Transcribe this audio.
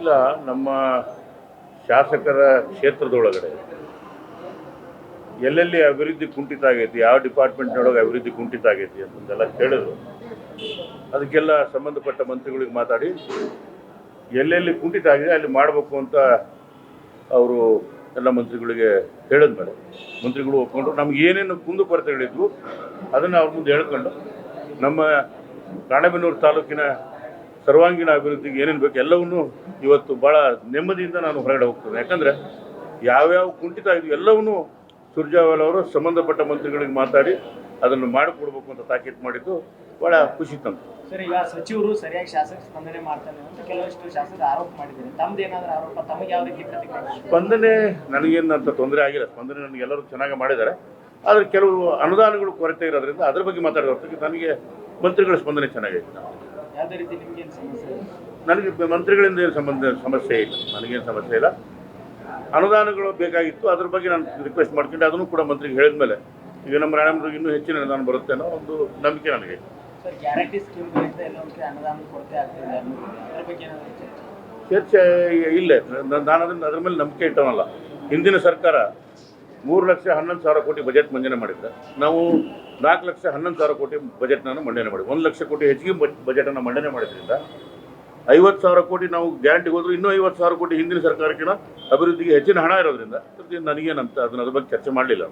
ಇಲ್ಲ, ನಮ್ಮ ಶಾಸಕರ ಕ್ಷೇತ್ರದೊಳಗಡೆ. ಎಲ್ಲೆಲ್ಲಿ ಅಭಿವೃದ್ಧಿ ಕುಂಠಿತ ಆಗೈತಿ, ಯಾವ ಡಿಪಾರ್ಟ್ಮೆಂಟ್ನೊಳಗೆ ಅಭಿವೃದ್ಧಿ ಕುಂಠಿತ ಆಗೈತಿ ಅಂತಂದೆಲ್ಲ ಕೇಳಿದ್ರು. ಅದಕ್ಕೆಲ್ಲ ಸಂಬಂಧಪಟ್ಟ ಮಂತ್ರಿಗಳಿಗೆ ಮಾತಾಡಿ, ಎಲ್ಲೆಲ್ಲಿ ಕುಂಠಿತ ಆಗಿದೆ ಅಲ್ಲಿ ಮಾಡಬೇಕು ಅಂತ ಅವರು ಎಲ್ಲ ಮಂತ್ರಿಗಳಿಗೆ ಹೇಳಿದ್ಮೇಲೆ ಮಂತ್ರಿಗಳು ಒಪ್ಕೊಂಡ್ರು ನಮ್ಗೆ ಏನೇನು ಕುಂದುಕೊರತೆಗಳಿದ್ವು ಅದನ್ನು ಅವ್ರ ಮುಂದೆ ಹೇಳ್ಕೊಂಡು, ನಮ್ಮ ರಾಣೆಬೆನ್ನೂರು ತಾಲೂಕಿನ ಸರ್ವಾಂಗೀಣ ಅಭಿವೃದ್ಧಿಗೆ ಏನೇನು ಬೇಕು ಎಲ್ಲವನ್ನೂ ಇವತ್ತು ಭಾಳ ನೆಮ್ಮದಿಯಿಂದ ನಾನು ಹೊರಗಡೆ ಹೋಗ್ತೇನೆ. ಯಾಕಂದರೆ ಯಾವ್ಯಾವ ಕುಂಠಿತ ಇದು ಎಲ್ಲವನ್ನೂ ಸುರ್ಜಾವಾಲ್ ಅವರು ಸಂಬಂಧಪಟ್ಟ ಮಂತ್ರಿಗಳಿಗೆ ಮಾತಾಡಿ ಅದನ್ನು ಮಾಡಿಕೊಡ್ಬೇಕು ಅಂತ ತಾಕೀತು ಮಾಡಿದ್ದು ಭಾಳ ಖುಷಿ ತಂತು. ಸರ್ ಈಗ ಸಚಿವರು ಸರಿಯಾಗಿ ಶಾಸಕ ಸ್ಪಂದನೆ ಮಾಡ್ತಾರೆ ಅಂತ ಕೆಲವಷ್ಟು ಶಾಸಕರು ಆರೋಪ ಮಾಡಿದ್ದಾರೆ. ತಮ್ದು ಏನಾದರೂ ಆರೋಪ ತಮಗೆ ಯಾವ ರೀತಿ ಸ್ಪಂದನೆ ನನಗೇನಂತ ಅಂತ ತೊಂದರೆ ಆಗಿಲ್ಲ. ಸ್ಪಂದನೆ ನನಗೆ ಎಲ್ಲರೂ ಚೆನ್ನಾಗಿ ಮಾಡಿದ್ದಾರೆ. ಆದರೆ ಕೆಲವು ಅನುದಾನಗಳು ಕೊರತೆ ಇರೋದ್ರಿಂದ ಅದ್ರ ಬಗ್ಗೆ ಮಾತಾಡೋ ಹೊರತಾಗಿ ನನಗೆ ಮಂತ್ರಿಗಳ ಸ್ಪಂದನೆ ಚೆನ್ನಾಗೈತೆ. ಯಾವುದೇ ರೀತಿ ನಿಮ್ಗೇನು ಸಮಸ್ಯೆ? ನನಗೆ ಮಂತ್ರಿಗಳಿಂದ ಏನು ಸಂಬಂಧ ಸಮಸ್ಯೆ ಇಲ್ಲ. ನನಗೇನು ಸಮಸ್ಯೆ ಇಲ್ಲ. ಅನುದಾನಗಳು ಬೇಕಾಗಿತ್ತು. ಅದ್ರ ಬಗ್ಗೆ ನಾನು ರಿಕ್ವೆಸ್ಟ್ ಮಾಡ್ಕೊಂಡು. ಅದನ್ನು ಕೂಡ ಮಂತ್ರಿಗೆ ಹೇಳಿದ ಮೇಲೆ ಈಗ ನಮ್ಮ ರಾಣೇಂದ್ರಿಗೆ ಇನ್ನೂ ಹೆಚ್ಚಿನ ಅನುದಾನ ಬರುತ್ತೆ ಅನ್ನೋ ಒಂದು ನಂಬಿಕೆ ನನಗೆ. ಗ್ಯಾರಂಟಿ ಸ್ಕೀಮ್ಗಳಿಂದ ಎಲ್ಲ ಒಂದು ಅನುದಾನ ಕೊರತೆ ಆಗ್ತಿದೆ ಅದ್ರ ಬಗ್ಗೆ ಏನಾದರೂ ಚರ್ಚೆ? ಇಲ್ಲ. ನಾನು ಅದನ್ನು ಅದ್ರ ಮೇಲೆ ನಂಬಿಕೆ ಇಟ್ಟವನಲ್ಲ. ಹಿಂದಿನ ಸರ್ಕಾರ ಮೂರು ಲಕ್ಷ ಹನ್ನೊಂದು ಸಾವಿರ ಕೋಟಿ ಬಜೆಟ್ ಮಂಡನೆ ಮಾಡಿದ್ರೆ ನಾವು ನಾಲ್ಕು ಲಕ್ಷ ಹನ್ನೊಂದು ಸಾವಿರ ಕೋಟಿ ಬಜೆಟ್ನ ಮಂಡನೆ ಮಾಡಿ ಒಂದು ಲಕ್ಷ ಕೋಟಿ ಹೆಚ್ಚಿಗೆ ಬಜೆಟನ್ನು ಮಂಡನೆ ಮಾಡಿದ್ರಿಂದ ಐವತ್ತು ಸಾವಿರ ಕೋಟಿ ನಾವು ಗ್ಯಾರಂಟಿ ಹೋದ್ರು ಇನ್ನೂ ಐವತ್ತು ಸಾವಿರ ಕೋಟಿ ಹಿಂದಿನ ಸರ್ಕಾರಕ್ಕಿಂತ ಅಭಿವೃದ್ಧಿಗೆ ಹೆಚ್ಚಿನ ಹಣ ಇರೋದ್ರಿಂದ ನನಗೇನಂತ ಅದನ್ನ ಅದ್ರ ಬಗ್ಗೆ ಚರ್ಚೆ ಮಾಡಲಿಲ್ಲ.